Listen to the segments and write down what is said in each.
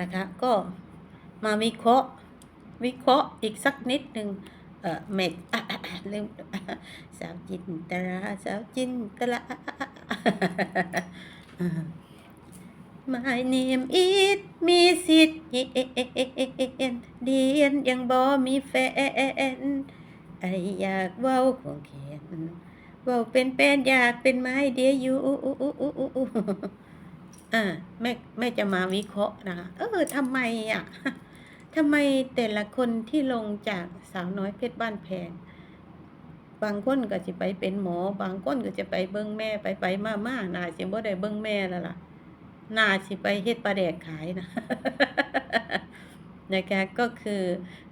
นะคะก็มาวิเคราะห์วิเคราะห์อีกสักนิดหนึ่งเอ่อเม็ดอะอะอะลืมสาวจินตราสาวจินตรา My name is มีสิทธิ์เรียนเดียนยังบ่มีแฟนไออยากเว้าของแขนเว้าเป็นแป้นอยากเป็นไม้เดียวอยู่ อแม่แม่จะมาวิเคราะห์นะคะ เออทำไมอะทำไมแต่ละคนที่ลงจากสาวน้อยเพชรบ้านแพงบางคนก็จะไปเป็นหมอ บางคนก็จะไปเบิ้งแม่ไปไปมามานาสิบ่ได้เบิ้งแม่แล้วล่ะนาสิไปเฮ็ดปลาแดกขายนะนะคะก็คือ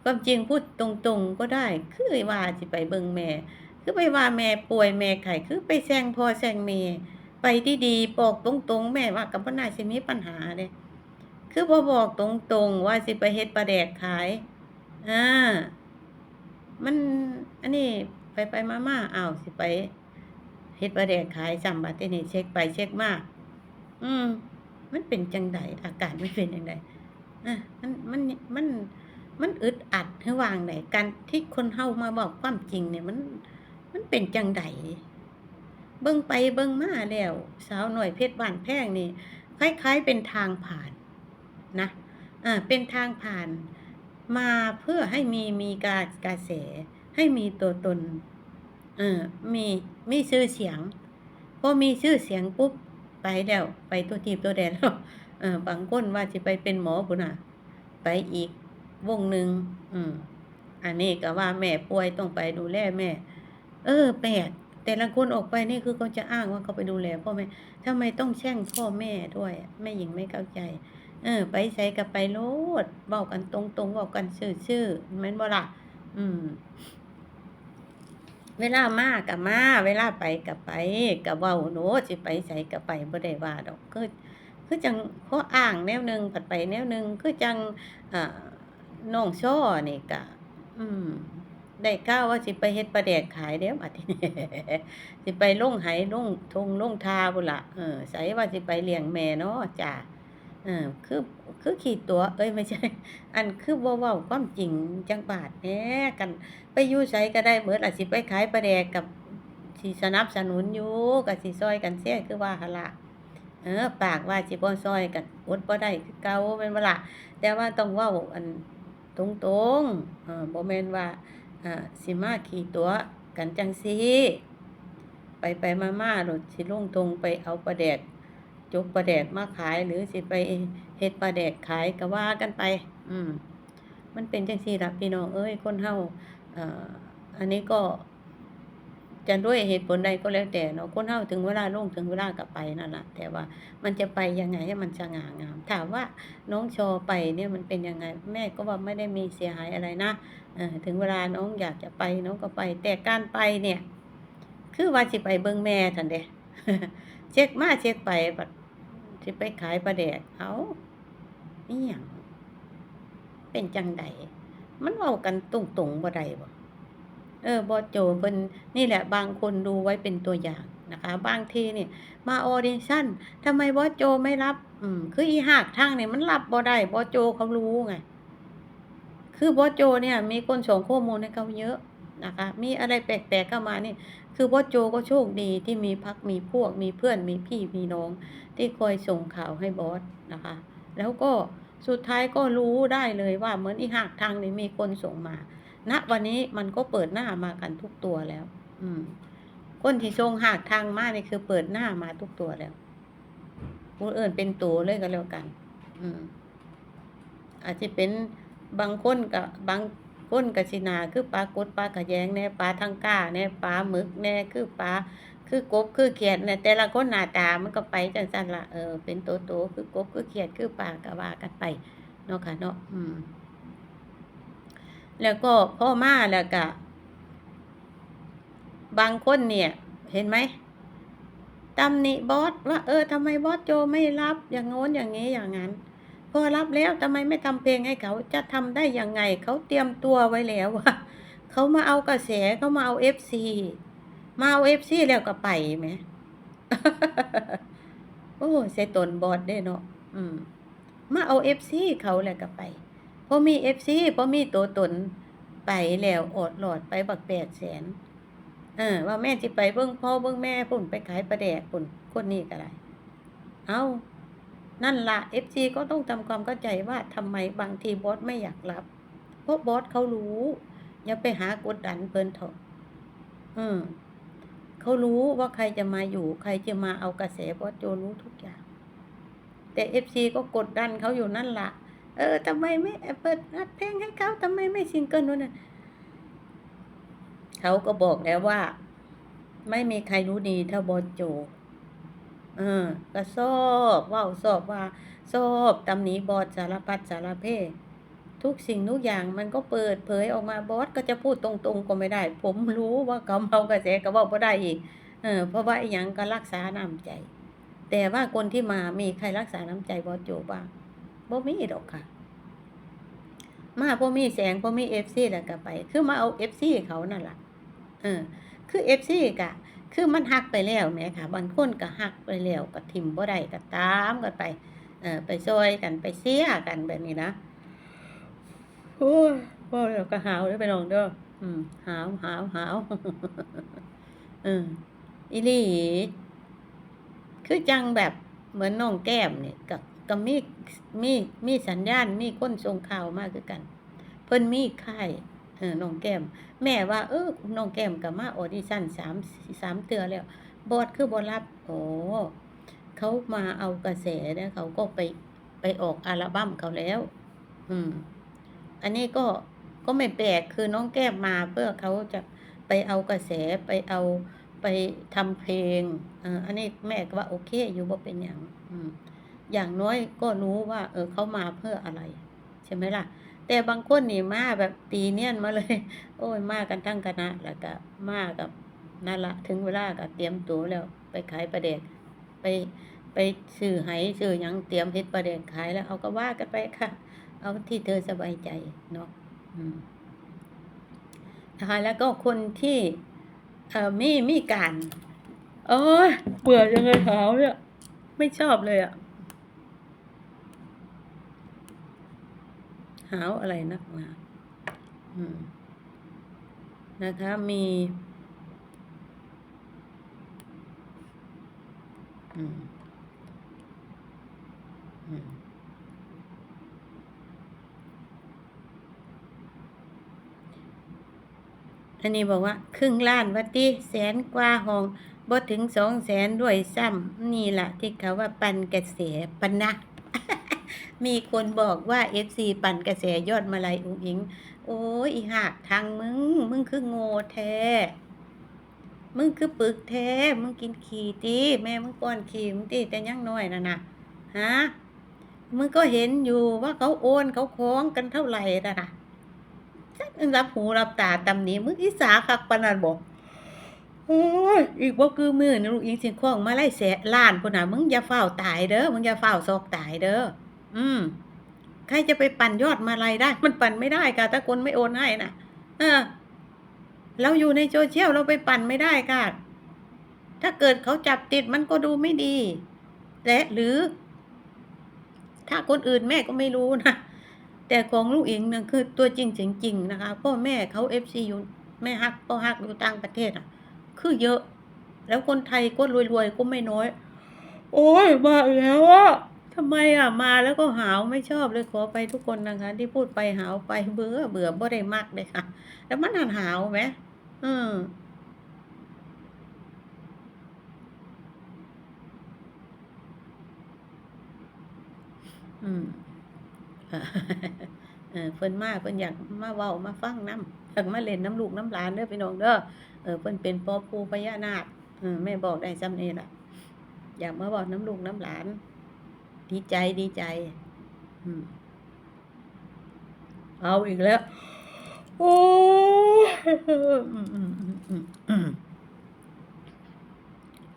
ความจริงพูดตรงๆก็ได้ คือว่าสิไปเบิ่งแม่ คือไปว่าแม่ป่วยแม่ไข้คือไปแซงพ่อแซงแม่ ไปที่ดีบอกตรงๆ แม่ว่าก็บ่น่าสิมีปัญหาเด้คือบ่บอกตรงๆ ว่าสิไปเฮ็ดปลาแดกขายอ่ามันอันนี้ไปไปๆมาๆอ้าวสิไปเฮ็ดปลาแดกขายซ้ำบัดทีนี้เช็คไปเช็คมาอืม มันเป็นจังใดอาการมันเป็นจังใดอะมันมันมันมันอึดอัดให้วางไหนการที่คนเฮามาบอกความจริงเนี่ยมัน มันเป็นจังใด เบิ่งไปเบิ่งมาแล้ว สาวหน่อยเพชรบ้านแพงนี่คล้ายๆเป็นทางผ่านนะอ่าเป็นทางผ่านมาเพื่อให้มีมีการกระแส ให้มีตัวตนเออมีมีชื่อเสียงพอมีชื่อเสียงปุ๊บไปแล้วไปตัวทีบตัวแดนแล้วเออบางคนว่าสิไปเป็นหมอพุ่นน่ะ ไปอีกวงหนึ่งอืมอันนี้ก็ว่าแม่ป่วยต้องไปดูแลแม่ เออแปลก แต่ละคนออกไปนี่คือเขาจะอ้างว่าเขาไปดูแลพ่อแม่ทำไมต้องแช่งพ่อแม่ด้วยแม่หญิงไม่เข้าใจ เออ ไปใส่กับไปโลดเว้ากันตรงๆเว้ากันซื่อๆแม่นบ่ล่ะอืม เวลามากับมา เวลาไปกับไปกับเว้าโนสิไปใส่กับไปบ่ได้ว่าดอกคือคือจังเข้ออ้างแนวหนึงผัดไปแนวหนึงคือจังอ่าน้องช่อนี่ก็อืม ได้ข่าวว่าสิไปเฮ็ดปลาแดกขายเด้อบัดนี้สิไปลงไหลงทงลงทาพุ่นล่ะเออไสว่าสิไปเลี้ยงแม่เนาะจ้ะเออคือคือขี้ตัว เอ้ยไม่ใช่ อันคือบ่เว้าความจริงจังบาดแหน่กันไปอยู่ไสก็ได้เบิดอาจสิไปขายปลาแดกกับสิสนับสนุนอยู่ก็สิซอยกันเสียคือว่าหล่ะเออ ปากว่าสิบ่ซอยกันอดบ่ได้คือเก่าแม่นบ่ล่ะแต่ว่าต้องเว้าอันตรงๆเออบ่แม่นว่า อ่าสิมาขี่ตัวกันจังซีไปไปมาๆโลดสิลงทงไปเอาปลาแดกจกปลาแดกมาขายหรือสิไปเฮ็ดปลาแดกขายก็ว่ากันไป อืม มันเป็นจังซี่ละพี่น้องเอ้ยคนเฮาอ่าอันนี้ก็ จะด้วยเหตุผลใดก็แล้วแต่เนาะคนเฮาถึงเวลาลงถึงเวลาก็ไปนั่นแหละแต่ว่ามันจะไปยังไงให้มันสง่างาม ถามว่าน้องชอไปเนี่ยมันเป็นยังไง แม่ก็ว่าไม่ได้มีเสียหายอะไรนะเออถึงเวลาน้องอยากจะไปน้องก็ไป แต่การไปเนี่ย คือว่าสิไปเบิ่งแม่ทันเดเช็คมาเช็คไปบัดสิไปขายปลาแดกเอาอีหยังเป็นจังใดมันเว้ากันตรงๆบ่ได้บ่ เออบอโจเพิ่นนี่แหละบางคนดูไว้เป็นตัวอย่างนะคะ บางทีเนี่ยมาออเดชั่นทำไมบอโจไม่รับ อืมคืออีหากทางเนี่ยมันรับบ่ได้บอโจเขารู้ไง คือบอโจเนี่ย มีคนส่งข้อมูลให้เขาเยอะนะคะ มีอะไรแปลกๆเข้ามานี่ คือบอโจก็โชคดีที่มีพักมีพวกมีเพื่อนมีพี่มีน้อง ที่คอยส่งข่าวให้บอสนะคะ แล้วก็ สุดท้ายก็รู้ได้เลยว่าเหมือนอีหากทางนี่มีคนส่งมาณวันนี้มันก็เปิดหน้ามากันทุกตัวแล้ว อืม คนที่ทรงหากทางมานี่คือเปิดหน้ามาทุกตัวแล้วผู้อื่นเป็นตัวเลยก็แล้วกัน อืม อาจจะเป็นบางคนกับบางคนกับสินาคือปลากดปลากระแยงแน่ปลาทังก้าแน่ปลาหมึกแน่คือปลา คือกบคือเขียดแน่แต่ละคนหน้าตามันก็ไปจังซั่นละเออเป็นโตโตคือกบคือเขียดคือปาก็ว่ากันไปเนาะค่ะเนาะอืม แล้วก็พ่อมาแล้วก็บางคนเนี่ย เห็นไหมตำหนิบอสว่า เออทำไมบอสโจไม่รับอย่างโน้นอย่างนี้อย่างนั้น พอรับแล้วทำไมไม่ทำเพลงให้เขาจะทำได้ยังไง เขาเตรียมตัวไว้แล้วว่าเขามาเอากระแสเขามาเอาเอฟซี มาเอาเอฟซีแล้วก็ไปไหมโอ้ใส่ตนบอสได้เนาะอืม มาเอา FC เขาแล้วก็ไปพอมี FC พอมีตัวตนไปแล้วอดหลอดไปบัก800,000เออว่าแม่สิไปเบิ่งพ่อเบิ่งแม่พุ่นไปขายปลาแดกพุ่นคนนี้ก็ได้เอานั่นล่ะ FC ก็ต้องทำความเข้าใจว่าทำไมบางทีบอสไม่อยากรับ เพราะบอสเขารู้ อย่าไปหากดดันเพิ่นเถอะอืม เขารู้ว่าใครจะมาอยู่ ใครจะมาเอากระแสบอสโจรู้ทุกอย่าง แต่ FC ก็กดดันเขาอยู่นั่นล่ะ เออทำไมไม่เปิดอัดเพลงให้เขาทำไมไม่ซิงเกิลนู้นน่ะเขาก็บอกแล้วว่า ไม่มีใครรู้ดีเท่าบอสโจ เออ ก็ชอบว้าชอบว่าชอบตำหนิบอสสารพัดสารเพ ทุกสิ่งทุกอย่างมันก็เปิดเผยออกมาบอสก็จะพูดตรงๆก็ไม่ได้ ผมรู้ว่าเขาเมากระแสก็เว้าบ่ได้อีกเออเพราะว่าอีหยังก็รักษาน้ำใจ แต่ว่าคนที่มามีใครรักษาน้ำใจบอสโจบ้างบ่มีดอกค่ะ มาพอมีแสงพอมี FC แล้วก็ไป คือมาเอา FC เขานั่นล่ะเออ คือ FC กะ คือมันหักไปแล้วแหมค่ะ บางคนก็หักไปแล้วก็ทิ่มบ่ได้ก็ตามกันไป เออไปซอยกันไปเสียกันแบบนี้นะ โอ้ยบ่แล้วก็หาวเด้ไปน้องเด้ออืมหาวหาวหาวเอออีลีคือจังแบบเหมือนน้องแก้มเนี่ยก็ก็มีมีมีสัญญาณมีคนส่งข่าวมากคือกัน เพิ่นมีค่เออน้องแก้ม แม่ว่า เออน้องแก้มก็มาออดิชั่น3 3เทื่อแล้วบอสคือบ่รับโอ๋อเขามาเอากระแสเนี่ยเขาก็ไปไปออกอัลบั้มเขาแล้ว อืม อันนี้ก็ก็ไม่แปลกคือน้องแก้มมาเพื่อเขาจะไปเอากระแสไปเอาไปทำเพลงอันนี้แม่ก็ว่าโอเคอยู่บ่าเป็นหยังอย่างน้อยก็รู้ว่า เออเขามาเพื่ออะไร ใช่ไหมล่ะ แต่บางคนนี่มาแบบตีเนียนมาเลย โอ้ยมากันทั้งคณะแล้วก็มากับนั่นละถึงเวลาก็เตรียมตัวแล้ว ไปขายประเด็กไปไปซื้อไหซื้อหยังเตรียมเฮ็ดประเด็กขายแล้วเอาก็ว่ากันไปค่ะ เอาที่เธอสบายใจเนาะอืมนะคะแล้วก็คนที่เอ่อมีมีการโอ้ยเบื่อจังเลยหาเนี่ยไม่ชอบเลยอะหาวอะไรนักหนาอืมนะคะมีอืม อืม อันนี้บอกว่า ครึ่งล้านวัติแสนกว่าห้องบ่ถึงสองแสนด้วยซ้ำนี่แหละที่เขาว่าปันกระแสปันนะมีคนบอกว่า FC ปั่นกระแสยอดมาลัยอุ๋งอิง โอ้ยอีหักทางมึง มึงคือโง่แท้ มึงคือปึกแท้ มึงกินขี้ติแม่มึงป้อนขี้มึงติแต่ยังน้อยน่ะนะฮะ มึงก็เห็นอยู่ว่าเขาโอนเขาคล้องกันเท่าไหร่น่ะนะ รับหูรับตาตำนี้มึงอีสาคักปนันบ่โอ้ยอีกบ่คือมือนี่ลูกอีสิคล้องมาไล่แสล้านพุ่นน่ะมึงอย่าฟ้าตายเด้อมึงอย่าฟ้าซอกตายเด้ออืมใครจะไปปั่นยอดมาลัยได้ มันปั่นไม่ได้ค่ะถ้าคนไม่โอนให้น่ะ เออ เราอยู่ในโซเชียลเราไปปั่นไม่ได้ค่ะ ถ้าเกิดเขาจับติดมันก็ดูไม่ดีและหรือ ถ้าคนอื่นแม่ก็ไม่รู้นะ แต่ของลูกเอิงเนี่ยคือตัวจริงจริงๆนะคะพ่อแม่เขาเอฟซีอยู่แม่ฮักพ่อฮักอยู่ต่างประเทศอะ คือเยอะ แล้วคนไทยก็รวยๆก็ไม่น้อย โอ้ยมาแล้วอะทำไมอะมาแล้วก็หาวไม่ชอบเลยขอไปทุกคนนะคะ ที่พูดไปหาวไปเบื่อเบื่อบ่ได้มากเลยค่ะ แล้วมันหันหาวไหมอืมอืม เออเพิ่นมาเพิ่นอยากมาเว้ามาฟังน้ำอยากมาเล่นน้ำลูกน้ำหลานเด้อพี่น้องเด้อเออเพิ่นเป็นพ่อปูพญานาคเออแม่บอกได้ซ้ำนี้ล่ะ อยากมาเว้าน้ำลูกน้ำหลาน ดีใจดีใจเอาอีกแล้วโอ้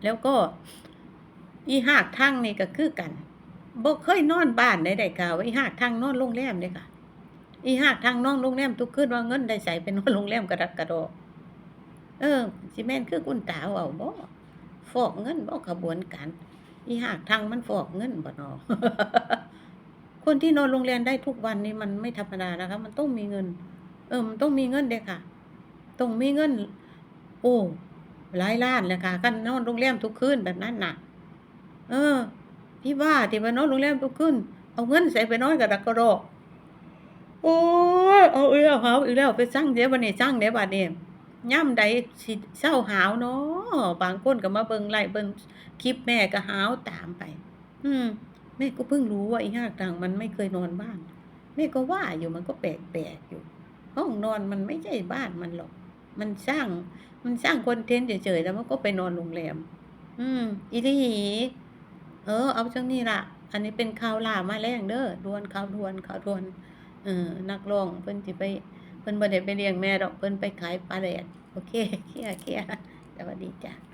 แล้วก็อีหากทั้งนี่ก็คือกัน บ่เคยนอนบ้านได้ได้กล่าวอีหากทั้งนอนโรงแรมเด้ค่ะ อีหากทั้งนอนโรงแรมทุกคืนว่าเงินได้ใส่ไปนอนโรงแรมกระดักกระดอเออสิแม่นคือคุณตาเว้าบ่ฟอกเงินบ่กระบวนการอีหากทั้งมันฟอกเงินบ่นาะโคนที่นอนโรงแรมได้ทุกวันนี่มันไม่ธรรมดานะคะ มันต้องมีเงิน เออมันต้องมีเงินเด้ค่ะต้องมีเงิน โอ้หลายล้านเลยค่ะคันนอนโรงแรมทุกคืนแบบนั้นน่ะ เออ พี่ว่าที่ไปนอนโรงแรมทุกคืนเอาเงินใส่ไปนอนกับดักกระดอกโอ้ยเอาเอีกแล้วหาวอีกแล้วไปสั่งเดี๋ยวบัดนี้สั่งเดี๋ยวบัดนี้ยามใดสิเซาหาวเนาะบางคนก็มาเบิ่งไลฟ์เบิ่งคลิปแม่ก็หาวตามไป อืมแม่ก็เพิ่งรู้ว่าอีหากตังมันไม่เคยนอนบ้านแม่ก็ว่าอยู่มันก็แปลกๆอยู่ ห้องนอนมันไม่ใช่บ้านมันหรอก มันสร้าง มันสร้างคอนเทนต์เฉยๆแล้วมันก็ไปนอนโรงแรม อืมอีหลี เออ เอาจังนี้ล่ะ อันนี้เป็นข่าวล่ามาแรงเด้อดวนข่าวดวนข่าวดวน เออ นักร้องเพิ่นสิไปเพิ่นบ่ได้ไปเลี้ยงแม่ดอกเพิ่นไปขายปลาแดดโอเคเคลียร์ๆสวัสดีจ้ะ